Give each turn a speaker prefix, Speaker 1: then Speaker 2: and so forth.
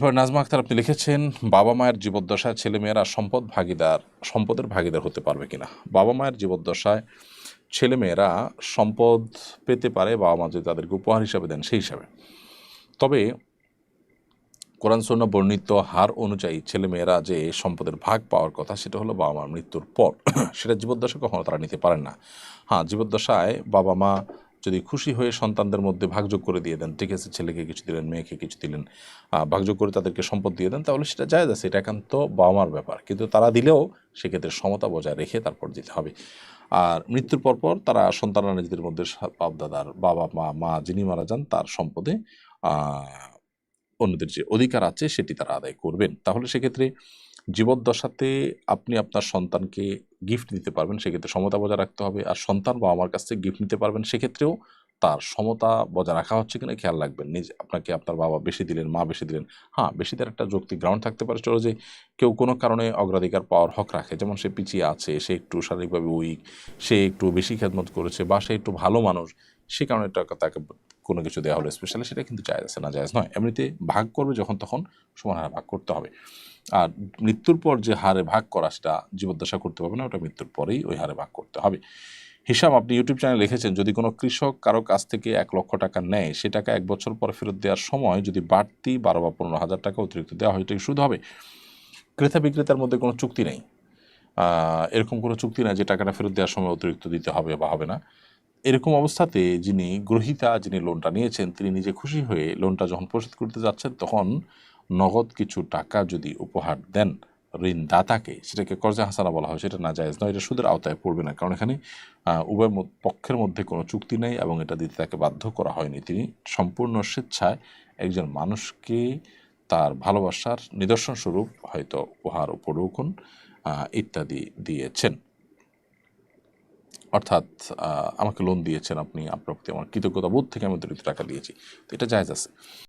Speaker 1: এবার নাজমা আক্তার, আপনি লিখেছেন, বাবা মায়ের জীবদ্দশায় ছেলেমেয়েরা সম্পদ ভাগিদার, সম্পদের ভাগিদার হতে পারবে কিনা? বাবা মায়ের জীবদ্দশায় ছেলেমেয়েরা সম্পদ পেতে পারে, বাবা মা যদি তাদেরকে উপহার হিসাবে দেন, সেই হিসাবে। তবে কোরআন সন্না বর্ণিত হার অনুযায়ী ছেলেমেয়েরা যে সম্পদের ভাগ পাওয়ার কথা, সেটা হলো বাবা মার মৃত্যুর পর। সেটা জীবদ্দশায় কখনো তারা নিতে পারেন না। হ্যাঁ জীবদ্দশায় বাবা মা যদি খুশি হয়ে সন্তানদের মধ্যে ভাগযোগ করে দিয়ে দেন, ঠিক আছে, ছেলেকে কিছু দিলেন, মেয়েকে কিছু দিলেন ভাগযোগ করে তাদেরকে সম্পদ দিয়ে দেন, তাহলে সেটা জায়জ আছে, এটা একান্ত বাবা মার ব্যাপার। কিন্তু তারা দিলেও সেক্ষেত্রে সমতা বজায় রেখে তারপর দিতে হবে। আর মৃত্যুর পর পর তারা সন্তানরা নিজেদের মধ্যে বাপ দাদার বাবা, মা মা যিনি মারা যান, তার সম্পদে অন্যদের যে অধিকার আছে, সেটি তারা আদায় করবেন। তাহলে সেক্ষেত্রে জীবদ্দশাতে আপনি আপনার সন্তানকে গিফট দিতে পারবেন, সেক্ষেত্রে সমতা বজায় রাখতে হবে। আর সন্তান বা আমার কাছ থেকে গিফট নিতে পারবেন, সেক্ষেত্রেও তার সমতা বজায় রাখা হচ্ছে কিনা খেয়াল রাখবেন। নিজ, আপনাকে আপনার বাবা বেশি দিলেন, মা বেশি দিলেন। হ্যাঁ বেশি তার একটা যৌক্তিক গ্রাউন্ড থাকতে পারে চলো যে কেউ কোনো কারণে অগ্রাধিকার পাওয়ার হক রাখে। যেমন সে পিছিয়ে আছে, সে একটু শারীরিকভাবে উইক সে একটু বেশি খেদমত করেছে বা সে একটু ভালো মানুষ সে কারণে টাকা তাকে কোনো কিছু দেওয়া হলো স্পেশালি সেটা কিন্তু জায়জ আছে, না জায়জ নয়। এমনিতে ভাগ করবে যখন তখন সমান হারে ভাগ করতে হবে। আর মৃত্যুর পর যে হারে ভাগ করা, সেটা জীবদ্দশা করতে পারবে না, ওটা মৃত্যুর পরেই ওই হারে ভাগ করতে হবে। হিসাব, আপনি ইউটিউব চ্যানেলে লিখেছেন, যদি কোনো কৃষক কারও কাছ থেকে এক লক্ষ টাকা নেয়, সে টাকা এক বছর পর ফেরত দেওয়ার সময় যদি বাড়তি বারো বা পনেরো হাজার টাকা অতিরিক্ত দেওয়া হয় এটা কি সুদ হবে। ক্রেতা বিক্রেতার মধ্যে কোনো চুক্তি নেই। এরকম কোনো চুক্তি নাই যে টাকাটা ফেরত দেওয়ার সময় অতিরিক্ত দিতে হবে বা হবে না। এরকম অবস্থাতে যিনি গ্রহীতা, যিনি লোনটা নিয়েছেন, তিনি নিজে খুশি হয়ে লোনটা যখন পরিশোধ করতে যাচ্ছেন, তখন নগদ কিছু টাকা যদি উপহার দেন ঋণদাতাকে, সেটাকে কর্জা হাসানা বলা হয়, সেটা না জায়েজ নয়, এটা সুদের আওতায় পড়বে না। কারণ এখানে উভয় পক্ষের মধ্যে কোনো চুক্তি নেই এবং এটা দিতে তাকে বাধ্য করা হয়নি। তিনি সম্পূর্ণ স্বেচ্ছায় একজন মানুষকে তার ভালোবাসার নিদর্শন স্বরূপ হয়তো উপহার উপঢৌকন ইত্যাদি দিয়েছেন। অর্থাৎ আমাকে লোন দিয়েছেন আপনি, আপনার প্রতি আমার কৃতজ্ঞতা বোধ থেকে আমি অতিরিক্ত টাকা দিয়েছি। তো এটা জায়জ আছে।